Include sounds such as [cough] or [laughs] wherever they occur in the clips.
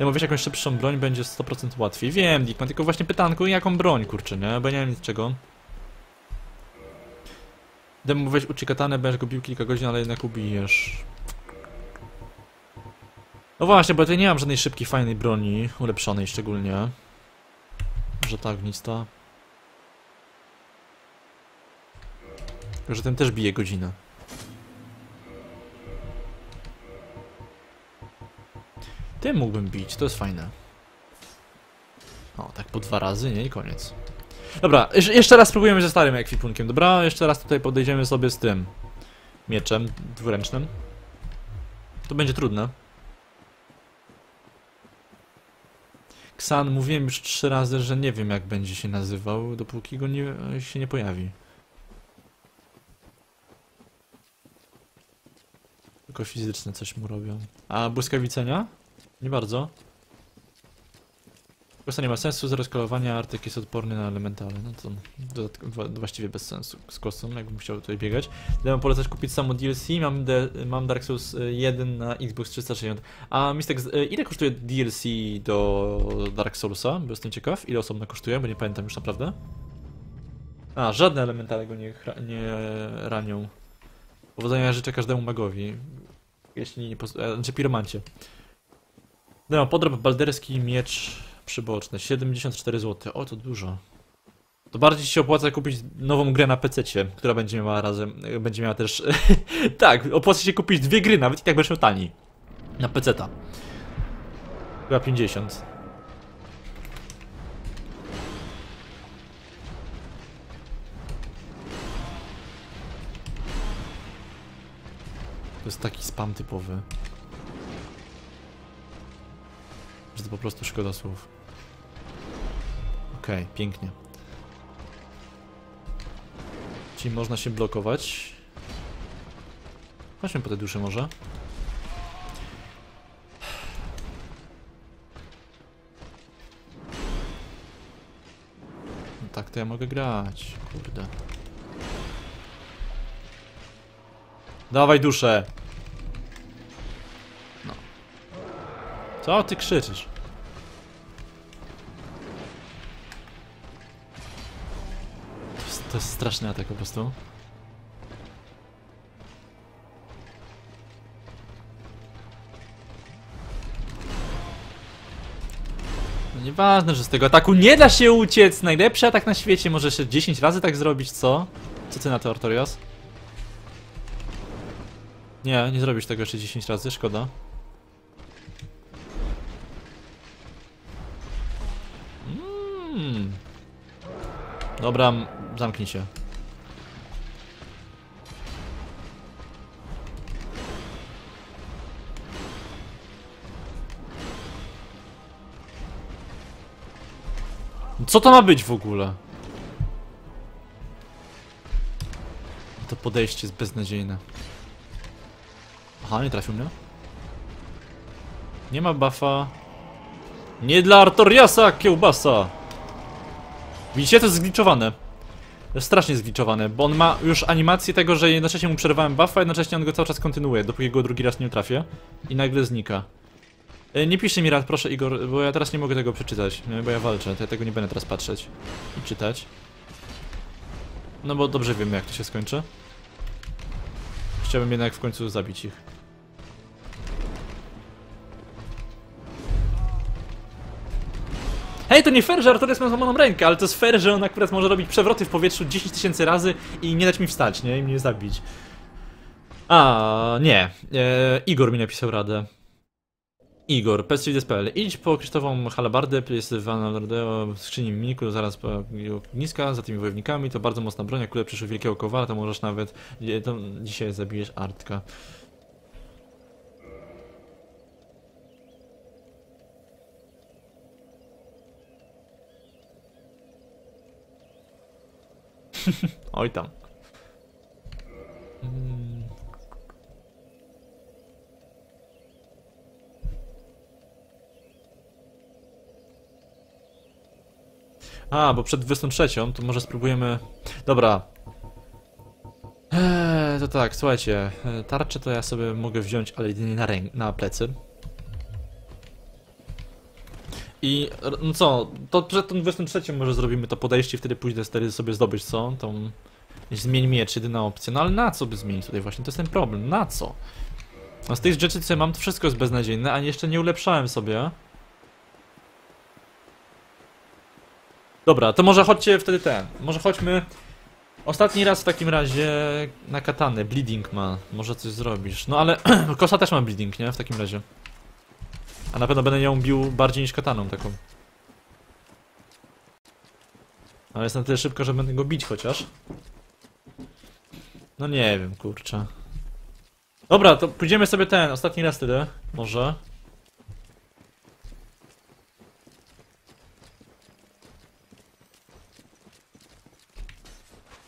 Ja wiesz, jakąś szybszą broń będzie 100% łatwiej. Wiem, Dickman, tylko właśnie pytanko, jaką broń, kurczę, nie? Bo nie wiem niczego. Demo weź uczy katanę, będziesz go bił kilka godzin, ale jednak ubijesz. No właśnie, bo ja nie mam żadnej szybkiej, fajnej broni, ulepszonej szczególnie. Może ta ognista. Tylko, że ten też bije godzinę. Tym mógłbym bić, to jest fajne. O, tak po dwa razy, nie? I koniec. Dobra, jeszcze- raz spróbujemy ze starym ekwipunkiem, dobra? Jeszcze raz tutaj podejdziemy sobie z tym mieczem dwuręcznym. To będzie trudne. Ksan, mówiłem już trzy razy, że nie wiem jak będzie się nazywał, dopóki go nie, się nie pojawi. Tylko fizyczne coś mu robią. A błyskawice nie? Bardzo. Kosa nie ma sensu, zero skalowania, Artyk jest odporny na elementale. No to właściwie bez sensu z kosą, jakbym chciał tutaj biegać. Dałem polecać kupić samo DLC, mam, de, mam Dark Souls y, 1 na Xbox 360. A Mistek, z- y, ile kosztuje DLC do Dark Soulsa? Bo jestem ciekaw, ile osobno kosztuje, bo nie pamiętam już naprawdę. A, żadne elementale go nie, nie ranią. Powodzenia życzę każdemu magowi. Jeśli nie... E, znaczy piromancie. No, podrob balderski miecz przyboczny. 74 zł. O, to dużo. To bardziej się opłaca kupić nową grę na PC, która będzie miała razem. Będzie miała też. [laughs] tak, opłaca się kupić dwie gry, nawet i tak będziesz taniej. Na PC. -ta. Chyba 50. To jest taki spam typowy. Że to po prostu szkoda słów. Okej, pięknie. Czyli można się blokować. Chodźmy po te dusze może. No tak to ja mogę grać, kurde. Dawaj duszę! Co ty krzyczysz? To jest, to jest straszny atak po prostu. No nieważne, że z tego ataku nie da się uciec! Najlepszy atak na świecie, może jeszcze 10 razy tak zrobić, co? Co ty na to, Artorias? Nie, nie zrobisz tego jeszcze 10 razy, szkoda. Mm. Dobra, zamknij się. Co to ma być w ogóle? To podejście jest beznadziejne. Aha, nie trafił mnie. Nie ma buffa. Nie dla Artoriasa kiełbasa! Widzicie, to jest zgliczowane. Strasznie zgliczowane, bo on ma już animację tego, że jednocześnie mu przerwałem buffa, jednocześnie on go cały czas kontynuuje, dopóki go drugi raz nie trafię. I nagle znika. E, Nie piszcie mi rad, proszę Igor, bo ja teraz nie mogę tego przeczytać, nie? bo ja walczę, to ja tego nie będę teraz patrzeć i czytać. No bo dobrze wiemy jak to się skończy. Chciałbym jednak w końcu zabić ich. Hej, to nie fair, że Artorias ma złamaną rękę, ale to jest fair, że on akurat może robić przewroty w powietrzu 10 tysięcy razy i nie dać mi wstać, nie? I mnie zabić. A, nie. E, Igor mi napisał radę. Igor, PS3.pl. Idź po kryształową halabardę, jest w Analdeo w skrzyni miniku, zaraz po ogniska, za tymi wojownikami. To bardzo mocna broń, kule przyszły wielkiego kowala, to możesz nawet... To dzisiaj zabijesz Artka. [laughs] Oj tam. Mm. A, bo przed 23 to może spróbujemy... Dobra. Eee, to tak, słuchajcie. Tarczę to ja sobie mogę wziąć, ale jedynie na, na plecy. I no co, to przed tym 23 może zrobimy to podejście i wtedy pójdę wtedy sobie zdobyć co? Tą... Zmień miecz, jedyna opcja. No ale na co by zmienić tutaj właśnie? To jest ten problem. Na co? No z tych rzeczy co ja mam, to wszystko jest beznadziejne, a jeszcze nie ulepszałem sobie. Dobra, to może chodźcie wtedy ten. Może chodźmy ostatni raz w takim razie na katanę. Bleeding ma. Może coś zrobisz. No ale [clears throat] kosa też ma bleeding, nie? W takim razie. A na pewno będę ją bił bardziej niż kataną taką. Ale jest na tyle szybko, że będę go bić chociaż. No nie wiem, kurczę. Dobra, to pójdziemy sobie ten, ostatni raz tyle. Może.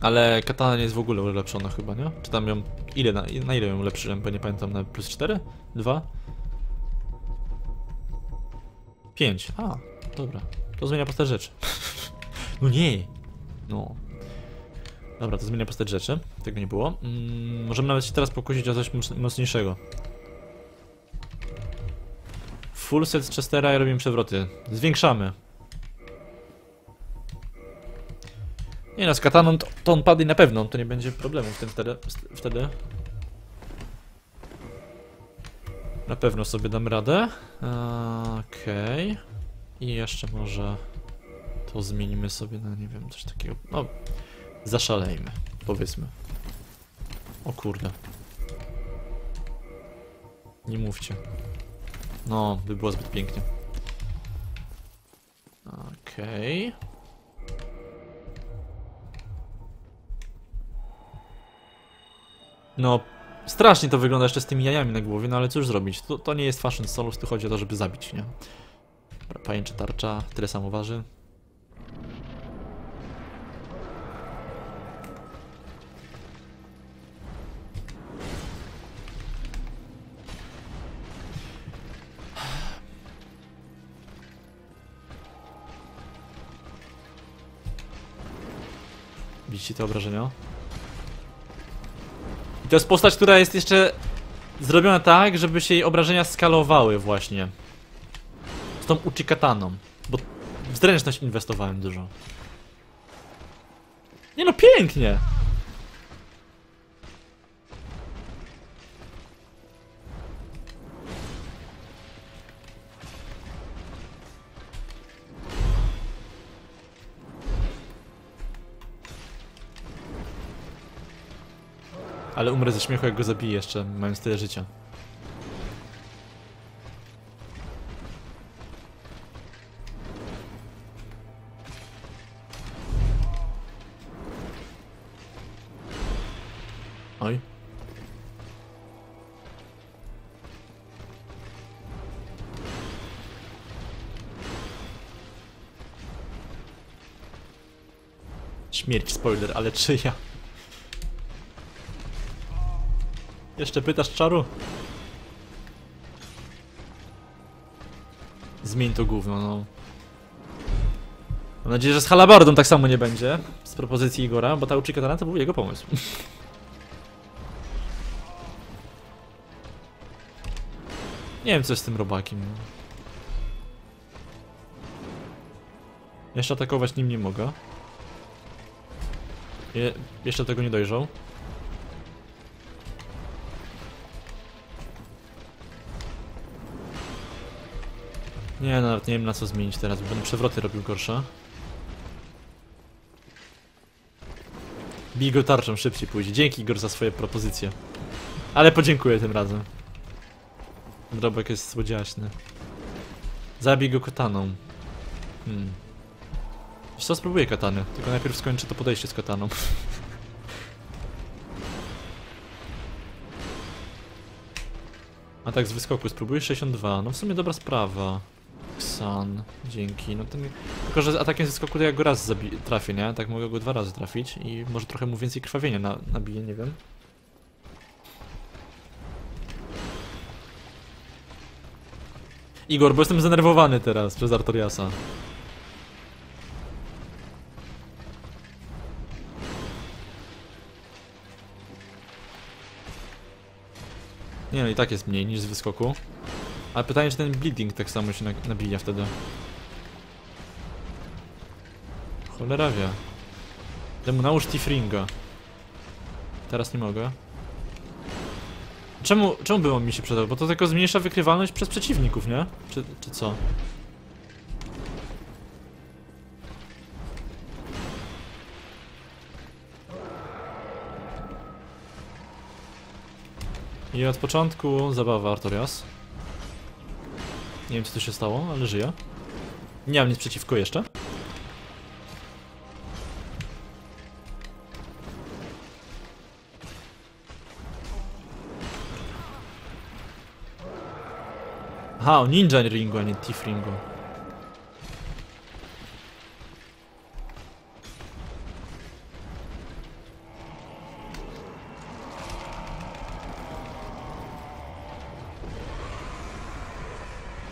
Ale katana nie jest w ogóle ulepszona chyba, nie? Czy tam ją... Ile, na, na ile ją ulepszyłem? Bo nie pamiętam, na plus 4? 2? 5. A, dobra. To zmienia postać rzeczy. [laughs] no nie! No. Dobra, to zmienia postać rzeczy. Tego nie było. Mm, możemy nawet się teraz pokusić o coś moc- mocniejszego. Full set Chestera i robimy przewroty. Zwiększamy. Nie no, z kataną to, to on padnie na pewno, to nie będzie problemu wtedy. wtedy. Na pewno sobie dam radę. Okej. I jeszcze może to zmienimy sobie na, nie wiem, coś takiego. No, zaszalejmy, powiedzmy. O kurde. Nie mówcie. No, by było zbyt pięknie. Okej. No, strasznie to wygląda jeszcze z tymi jajami na głowie, no ale cóż zrobić? To, to nie jest fashion solus, tu chodzi o to, żeby zabić, nie? Dobra, Pajęczy tarcza, tyle samo waży. Widzicie te obrażenia? I to jest postać, która jest jeszcze zrobiona tak, żeby się jej obrażenia skalowały właśnie. Z tą Uchikataną. Bo w zręczność inwestowałem dużo. Nie no, pięknie! Ale umrę ze śmiechu, jak go zabiję jeszcze, mając tyle życia. Oj. Śmierć, spoiler, ale czyja? Jeszcze pytasz czaru? Zmień to gówno, no. Mam nadzieję, że z halabardą tak samo nie będzie. Z propozycji Igora, bo ta Uchikatana to był jego pomysł. [laughs] Nie wiem co z tym robakiem. no. Jeszcze atakować nim nie mogę. Je jeszcze tego nie dojrzał. Nie, nawet nie wiem na co zmienić teraz, bo będę przewroty robił gorsze. Bij go tarczą, szybciej pójdzie. Dzięki Igor za swoje propozycje. Ale podziękuję tym razem. Drobek jest słodziaśny. Zabij go kataną. Hmm. Wiesz co, spróbuję katany. Tylko najpierw skończę to podejście z kataną. [laughs] A tak z wyskoku spróbuję 62. No w sumie dobra sprawa. Xan, dzięki. No. Tylko, że atakiem ze skoku to ja go raz trafię, nie? Tak mogę go dwa razy trafić i może trochę mu więcej krwawienia na nabiję, nie wiem. Igor, bo jestem zdenerwowany teraz przez Artoriasa. Nie no, i tak jest mniej niż z wyskoku. Ale pytanie, czy ten bleeding tak samo się na- nabija wtedy. Cholera wie. Temu nałóż Tifringa. Teraz nie mogę. Czemu, czemu by on mi się przydał? Bo to tylko zmniejsza wykrywalność przez przeciwników, nie? Czy, czy co? I od początku zabawa Artorias. Nie wiem co tu się stało, ale żyje. Nie mam nic przeciwko jeszcze. Aha, o Ninja Ringu, a nie Thief Ringu.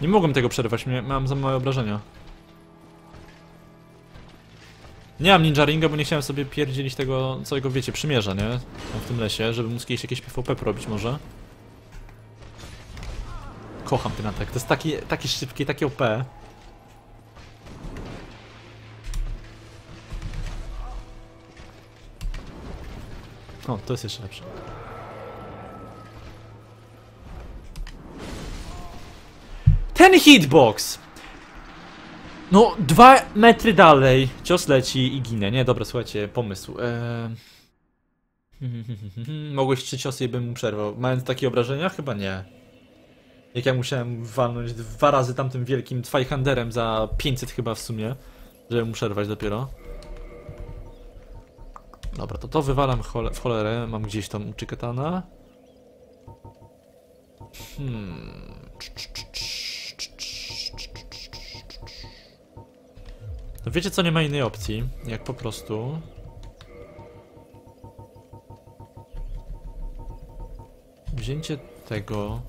Nie mogłem tego przerwać, mam za małe obrażenia. Nie mam Ninja Ringa, bo nie chciałem sobie pierdzielić tego całego, wiecie, przymierza, nie? Tam w tym lesie, żeby móc kiedyś jakieś PvP porobić może. Kocham ten atak, to jest taki, taki szybki, taki OP. O, to jest jeszcze lepsze. Ten hitbox! No, dwa metry dalej. Cios leci i ginę. Nie, dobra, słuchajcie, pomysł. Eee... [laughs] Mogłeś trzy ciosy i bym mu przerwał. Mając takie obrażenia? Chyba nie. Jak ja musiałem walnąć dwa razy tamtym wielkim Twihanderem za 500 chyba w sumie, żeby mu przerwać dopiero. Dobra, to to wywalam w cholerę. Mam gdzieś tam uczykatana. Hmm. No wiecie co, nie ma innej opcji, jak po prostu... Wzięcie tego...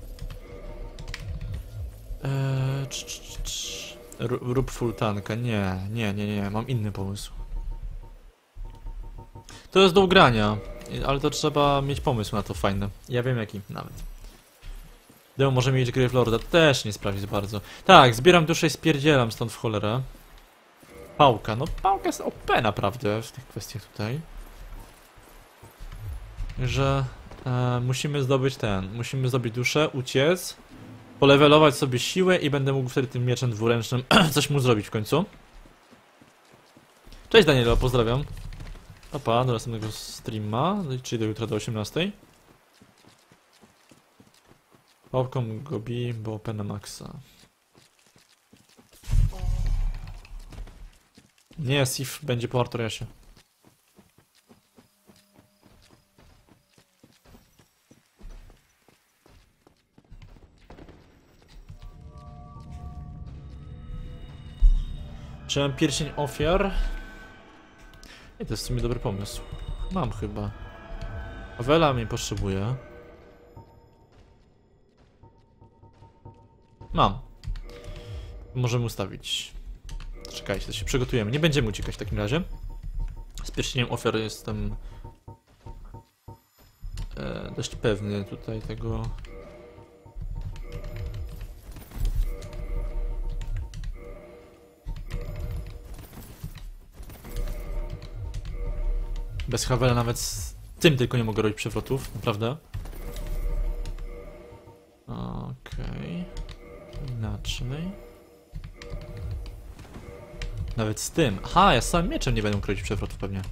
Eee, cz, cz, Rób. Nie, nie, nie, nie, mam inny pomysł. To jest do ugrania, ale to trzeba mieć pomysł na to fajny. Ja wiem jaki nawet. Demo może mieć Grave Lorda, też nie sprawi za bardzo. Tak, zbieram duszę i spierdzielam stąd w cholerę. Pałka, no pałka jest OP naprawdę w tych kwestiach tutaj. Że e, musimy zdobyć ten, musimy zdobyć duszę, uciec, polewelować sobie siłę i będę mógł wtedy tym mieczem dwuręcznym [clears throat] coś mu zrobić w końcu. Cześć Danielo, pozdrawiam. Papa, do następnego streama, czyli do jutra do 18. Pałką go bij, bo OP na Nie, Sif będzie po Artoriasie. Czy mam pierścień ofiar? Nie, to jest w sumie dobry pomysł. Mam chyba. Awela mnie potrzebuje. Mam. Możemy ustawić. Czekajcie, to się przygotujemy. Nie będziemy uciekać w takim razie. Z pierścieniem ofiar jestem e, dość pewny tutaj tego. Bez Havela nawet z tym tylko nie mogę robić przewrotów, naprawdę. Okej. Inaczej. Nawet z tym. Aha, ja z samym mieczem nie będę robić przewrotów pewnie.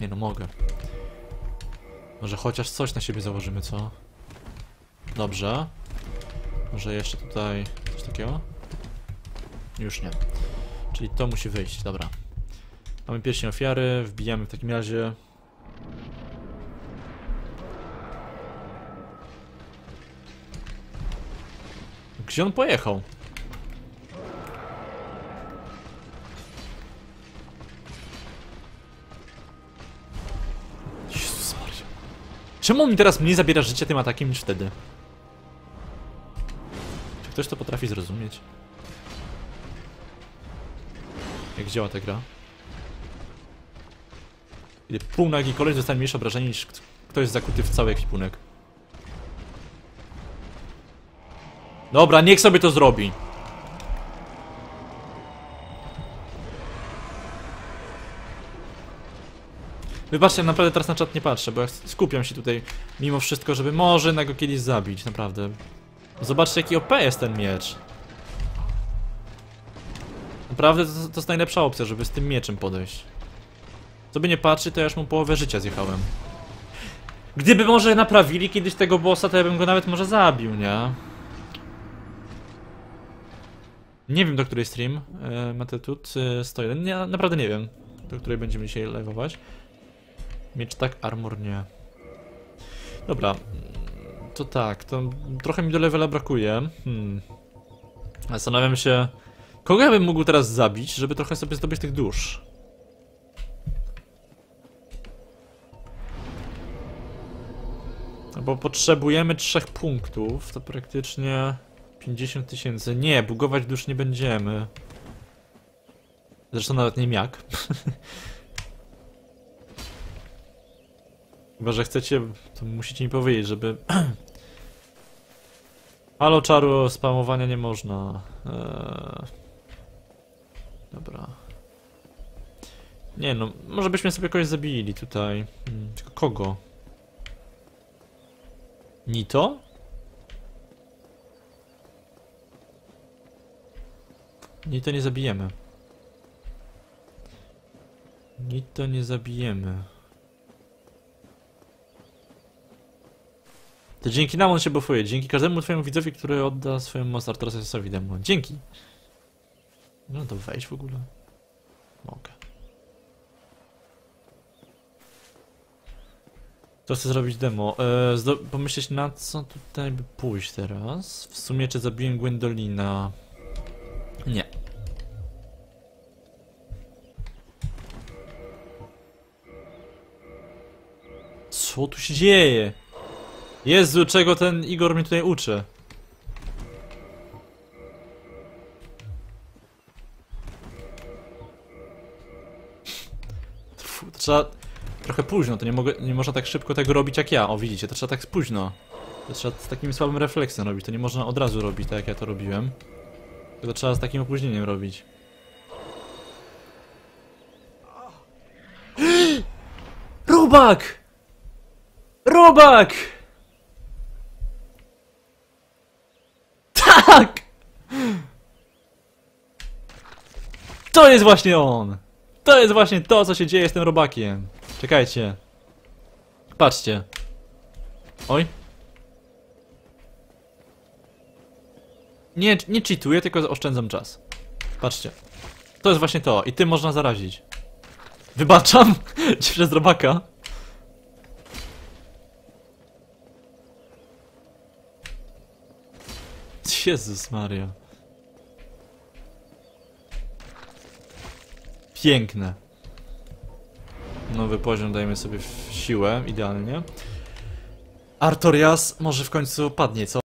Nie no, mogę. Może chociaż coś na siebie założymy, co? Dobrze. Może jeszcze tutaj coś takiego? Już nie. Czyli to musi wyjść, dobra. Mamy pierścień ofiary, wbijamy w takim razie. Gdzie on pojechał? Czemu mi teraz mniej zabiera życia tym atakiem niż wtedy? Czy ktoś to potrafi zrozumieć? Jak działa ta gra? Ile pół nagi koleś dostanie mniejsze obrażenie niż kt- ktoś zakuty w cały ekwipunek. Dobra, niech sobie to zrobi. Wybaczcie, ja naprawdę teraz na czat nie patrzę, bo ja skupiam się tutaj mimo wszystko, żeby może na go kiedyś zabić, naprawdę. Zobaczcie jaki OP jest ten miecz. Naprawdę to, to jest najlepsza opcja, żeby z tym mieczem podejść. Co by nie patrzy, to ja już mu połowę życia zjechałem. Gdyby może naprawili kiedyś tego bossa, to ja bym go nawet może zabił, nie? Nie wiem do której stream e, Matetut e, 101, nie, naprawdę nie wiem do której będziemy dzisiaj live'ować. Miecz tak, armor nie. Dobra, to tak, to trochę mi do levela brakuje. Hmm. Zastanawiam się, kogo ja bym mógł teraz zabić, żeby trochę sobie zdobyć tych dusz. No Bo potrzebujemy trzech punktów, to praktycznie 50 tysięcy. Nie, bugować dusz nie będziemy. Zresztą nawet nie wiem jak. [laughs] Chyba, że chcecie, to musicie mi powiedzieć, żeby... [clears throat] Halo czaru, spamowania nie można. Eee... Dobra. Nie no, może byśmy sobie kogoś zabili tutaj. Hmm, tylko kogo? Nito? Nito nie zabijemy. Nito nie zabijemy. To dzięki nam on się bufuje. Dzięki każdemu twojemu widzowi, który odda swojemu moc Arturasowi demo. Dzięki. No to wejść w ogóle. Mogę. To chcę zrobić demo. E, pomyśleć na co tutaj by pójść teraz. W sumie czy zabiłem Gwendolina? Nie. Co tu się dzieje? Jezu, czego ten Igor mnie tutaj uczy? To trzeba... Trochę późno, to nie, mogę, nie można tak szybko tego robić jak ja. O, widzicie, to trzeba tak późno. To trzeba z takim słabym refleksem robić, to nie można od razu robić tak jak ja to robiłem. To trzeba z takim opóźnieniem robić. [gasps] Robak! Robak! Tak! To jest właśnie on! To jest właśnie to, co się dzieje z tym robakiem. Czekajcie. Patrzcie. Oj. Nie, nie cheatuję, tylko oszczędzam czas. Patrzcie. To jest właśnie to. I tym można zarazić. Wybaczam! [laughs] Przez robaka. Jezus Maria. Piękne. Nowy poziom dajemy sobie w siłę, idealnie. Artorias może w końcu padnie, co?